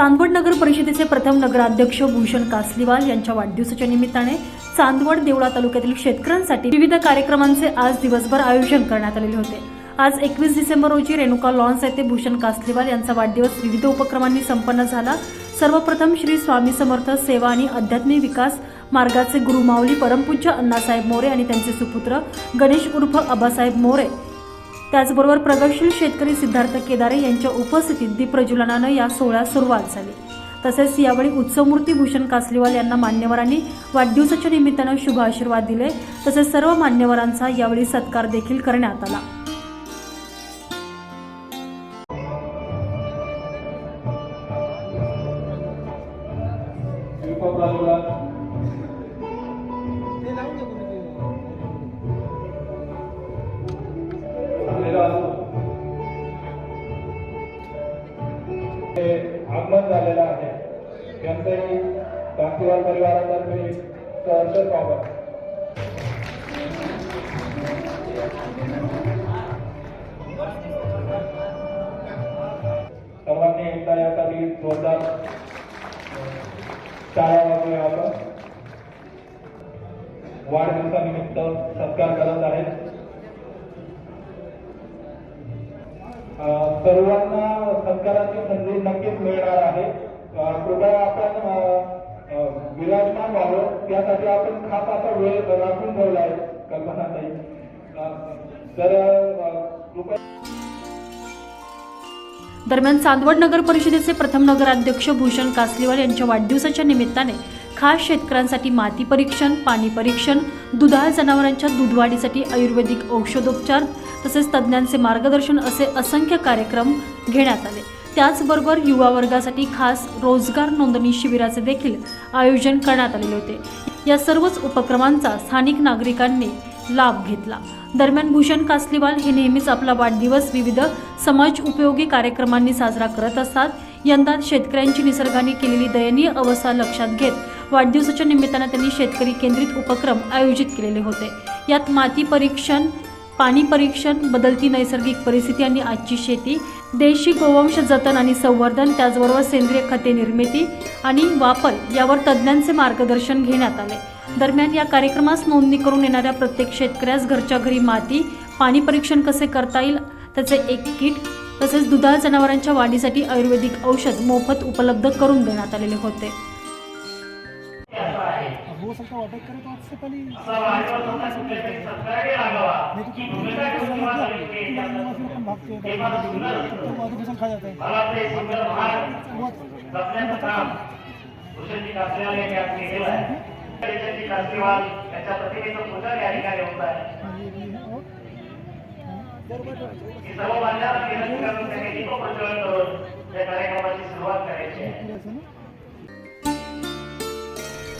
चांदवड नगर परिषदेचे प्रथम नगराध्यक्ष भूषण कासलीवाल यांच्या वाढदिवसाच्या निमित्ताने चांदवड देवळा तालुक्यातील शेतकऱ्यांसाठी विविध कार्यक्रमांचे आज दिवसभर आयोजन करण्यात आलेले होते. आज एकवीस डिसेंबर रोजी रेणुका लॉन्स येथे भूषण कासलीवाल यांचा वाढदिवस विविध उपक्रमांनी संपन्न झाला. सर्वप्रथम श्री स्वामी समर्थ सेवा आणि आध्यात्मिक विकास मार्गाचे गुरुमाऊली परमपूज्य अण्णासाहेब मोरे आणि त्यांचे सुपुत्र गणेश उर्फ अबासाहेब मोरे त्याचबरोबर प्रगतशील शेतकरी सिद्धार्थ केदारे यांच्या उपस्थितीत दीपप्रज्वलनानं या सोहळ्यास सुरुवात झाली. तसेच यावेळी उत्सवमूर्ती भूषण कासलीवाल यांना मान्यवरांनी वाढदिवसाच्या निमित्तानं शुभ आशीर्वाद दिले. तसेच सर्व मान्यवरांचा यावेळी सत्कार देखील करण्यात आला. Thank you. ते आगमन झालेलं आहे. त्यांचंही कांतीवाल परिवारातर्फे सहर्ष स्वागत. सर्वांनी एकदा यासाठी जोरदार टाळ्या वाजवूया आपण. वाढदिवसानिमित्त सत्कार करत आहेत. सर्वांना सत्काराची संधी नक्कीच मिळणार आहे. कृपया आपण विराजमान व्हावं. त्यासाठी आपण खास असा वेळ राखून ठेवला आहे कल्पनाताई. अं, तर कृपया दरम्यान चांदवड नगर परिषदेचे प्रथम नगराध्यक्ष भूषण कासलीवाल यांच्या वाढदिवसाच्या निमित्ताने खास शेतकऱ्यांसाठी माती परीक्षण पाणी परीक्षण दुधाळ जनावरांच्या दूधवाढीसाठी आयुर्वेदिक औषधोपचार तसेच तज्ज्ञांचे मार्गदर्शन असे असंख्य कार्यक्रम घेण्यात आले. त्याचबरोबर युवा वर्गासाठी खास रोजगार नोंदणी शिबिराचे देखील आयोजन करण्यात आलेले होते. या सर्वच उपक्रमांचा स्थानिक नागरिकांनी लाभ घेतला. दरम्यान भूषण कासलीवाल हे नेहमीच आपला वाढदिवस विविध समाज उपयोगी कार्यक्रमांनी साजरा करत असतात. यंदा शेतकऱ्यांची निसर्गाने केलेली दयनीय अवस्था लक्षात घेत वाढदिवसाच्या निमित्तानं त्यांनी शेतकरी केंद्रित उपक्रम आयोजित केलेले होते. यात माती परीक्षण पाणी परीक्षण बदलती नैसर्गिक परिस्थिती आणि आजची शेती देशी गोवंश जतन आणि संवर्धन त्याचबरोबर सेंद्रिय खते निर्मिती आणि वापर यावर तज्ज्ञांचे मार्गदर्शन घेण्यात आले. दरम्यान या कार्यक्रमास नोंदणी करून येणाऱ्या प्रत्येक शेतकऱ्यास घरच्या घरी माती पाणी परीक्षण कसे करता येईल त्याचे एक किट तसेच दुधाळ जनावरांच्या वाढीसाठी आयुर्वेदिक औषध मोफत उपलब्ध करून देण्यात आलेले होते. प्रतिमेचं पूजन या ठिकाणी होत आहे. सर्व मान्यवर त्यांनी दीपप्रज्वलन करून या कार्यक्रमाची सुरुवात करायची आहे.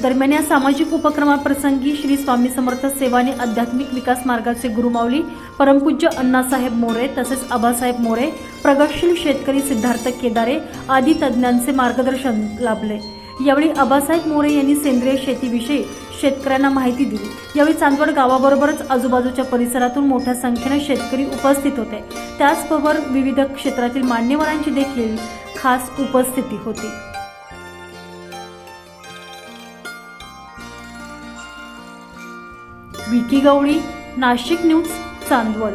दरम्यान या सामाजिक उपक्रमाप्रसंगी श्री स्वामी समर्थ सेवाने आध्यात्मिक विकास मार्गाचे गुरुमावली परमपूज्य अण्णासाहेब मोरे तसेच आबासाहेब मोरे प्रगतशील शेतकरी सिद्धार्थ केदारे आदी तज्ज्ञांचे मार्गदर्शन लाभले. यावेळी आबासाहेब मोरे यांनी सेंद्रिय शेतीविषयी शेतकऱ्यांना माहिती दिली. यावेळी चांदवड गावाबरोबरच आजूबाजूच्या परिसरातून मोठ्या संख्येने शेतकरी उपस्थित होते. त्याचबरोबर विविध क्षेत्रातील मान्यवरांची देखील खास उपस्थिती होती. विकी गवळी नाशिक न्यूज चांदवड.